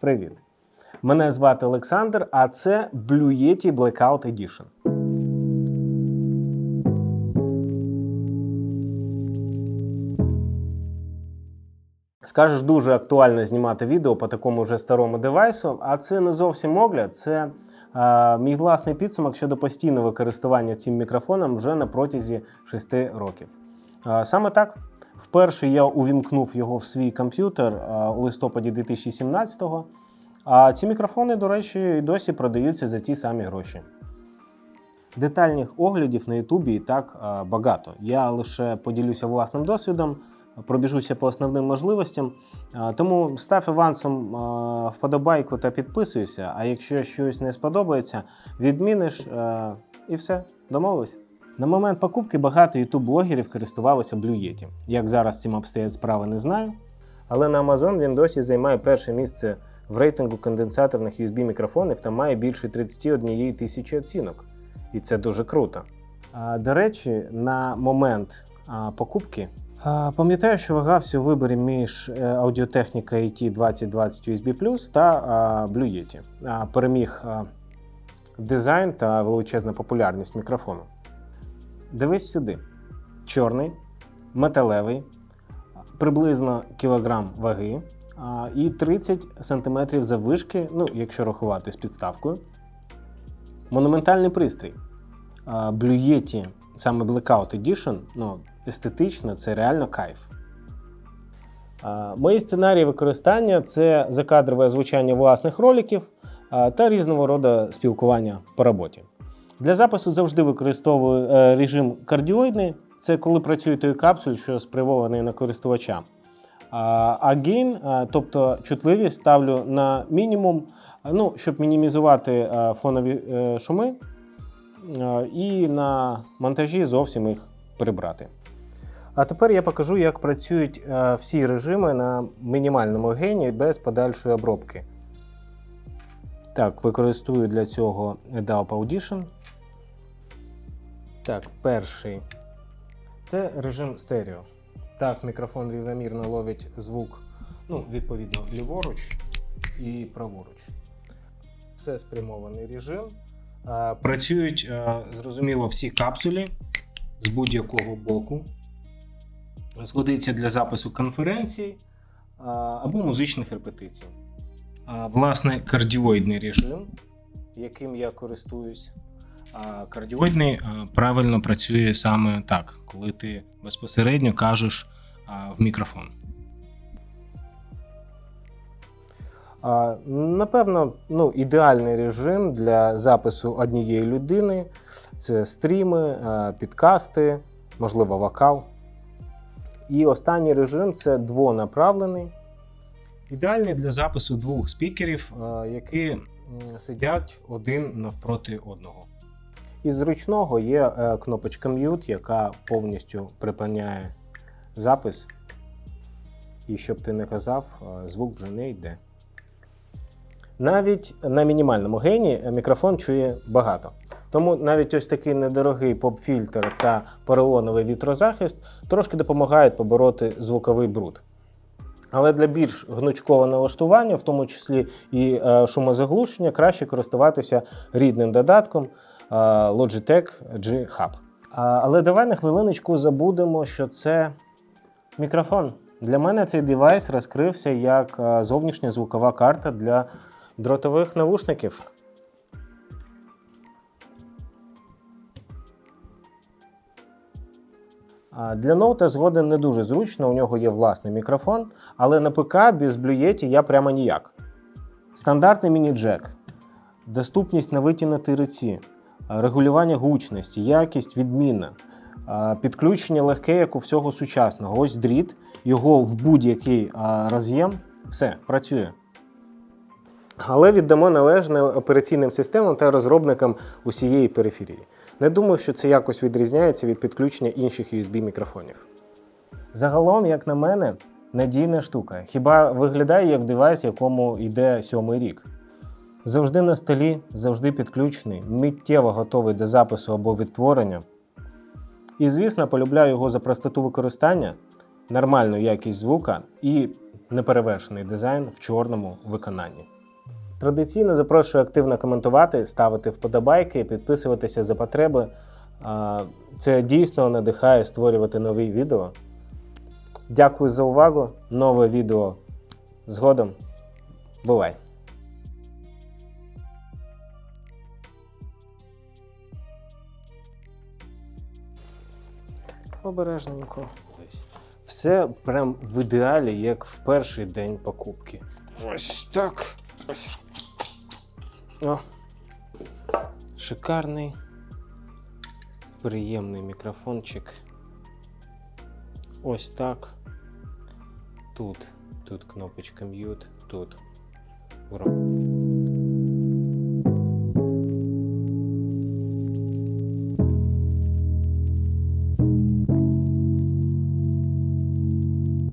Привіт! Мене звати Олександр, а це Blue Yeti Blackout Edition. Скажеш, дуже актуально знімати відео по такому вже старому девайсу, а це не зовсім огляд, це е, мій власний підсумок щодо постійного користування цим мікрофоном вже на протязі 6 років. Е, саме так, вперше я увімкнув його в свій комп'ютер у листопаді 2017-го. А ці мікрофони, до речі, і досі продаються за ті самі гроші. Детальних оглядів на Ютубі і так багато. Я лише поділюся власним досвідом, пробіжуся по основним можливостям. Тому став авансом вподобайку та підписуйся. А якщо щось не сподобається, відміниш і все, домовились. На момент покупки багато ютуб-блогерів користувалося Blue Yeti. Як зараз цим обстоять справи, не знаю. Але на Amazon він досі займає перше місце в рейтингу конденсаторних USB мікрофонів та має більше 31 тисячі оцінок. І це дуже круто. А, До речі, на момент а, покупки а, пам'ятаю, що вагався у виборі між е, Audio-Technica AT 2020 USB та а, Blue Yeti. А, Переміг а, дизайн та величезна популярність мікрофону. Дивись сюди: чорний, металевий, приблизно кілограм ваги і 30 см заввишки, ну, якщо рахувати з підставкою. Монументальний пристрій. Yeti, саме Blackout Edition, ну, естетично, це реально кайф. Мої сценарії використання це закадрове озвучання власних роликів та різного роду спілкування по роботі. Для запису завжди використовую е, режим кардіоїдний. Це коли працює той капсуль, що спрямований на користувача. А гейн, тобто чутливість, ставлю на мінімум, ну, щоб мінімізувати фонові е, шуми, і на монтажі зовсім їх прибрати. А тепер я покажу, як працюють е, всі режими на мінімальному гені без подальшої обробки. Так, використовую для цього DAW Audition. Так, перший. Це режим стерео. Так, мікрофон рівномірно ловить звук, ну, відповідно, ліворуч і праворуч. Все спрямований режим. Працюють, зрозуміло, всі капсулі з будь-якого боку. Згодиться для запису конференцій або музичних репетицій. Власне, кардіоїдний режим, яким я користуюсь. А кардіоїдний правильно працює саме так, коли ти безпосередньо кажеш в мікрофон. Напевно, ну, ідеальний режим для запису однієї людини це стріми, підкасти, можливо, вокал. І останній режим це двонаправлений. Ідеальний для запису двох спікерів, які сидять один навпроти одного. Із зручного є е, кнопочка Mute, яка повністю припиняє запис. І щоб ти не казав, е, звук вже не йде. Навіть на мінімальному гені е, мікрофон чує багато. Тому навіть ось такий недорогий поп-фільтр та поролоновий вітрозахист трошки допомагають побороти звуковий бруд. Але для більш гнучкового налаштування, в тому числі і е, шумозаглушення, краще користуватися рідним додатком е, Logitech G Hub. Але давай на хвилиночку забудемо, що це мікрофон. Для мене цей девайс розкрився як е, зовнішня звукова карта для дротових навушників. Для ноута згоден не дуже зручно, у нього є власний мікрофон, але на ПК без Yeti я прямо ніяк. Стандартний міні-джек, доступність на витягнутій руці, регулювання гучності, якість відмінна, підключення легке, як у всього сучасного. Ось дріт, його в будь-який роз'єм, все, працює. Але віддамо належне операційним системам та розробникам усієї периферії. Не думаю, що це якось відрізняється від підключення інших USB-мікрофонів. Загалом, як на мене, надійна штука. Хіба виглядає як девайс, якому йде сьомий рік. Завжди на столі, завжди підключений, миттєво готовий до запису або відтворення. І, звісно, полюбляю його за простоту використання, нормальну якість звука і неперевершений дизайн в чорному виконанні. Традиційно запрошую активно коментувати, ставити вподобайки, підписуватися за потреби. Це дійсно надихає створювати нові відео. Дякую за увагу. Нове відео згодом. Бувай! Обережненько. Все прям в ідеалі, як в перший день покупки. Ось так. Ось. О. Шикарний. Приємний мікрофончик. Ось так. Тут. Тут кнопочка м'ют, тут.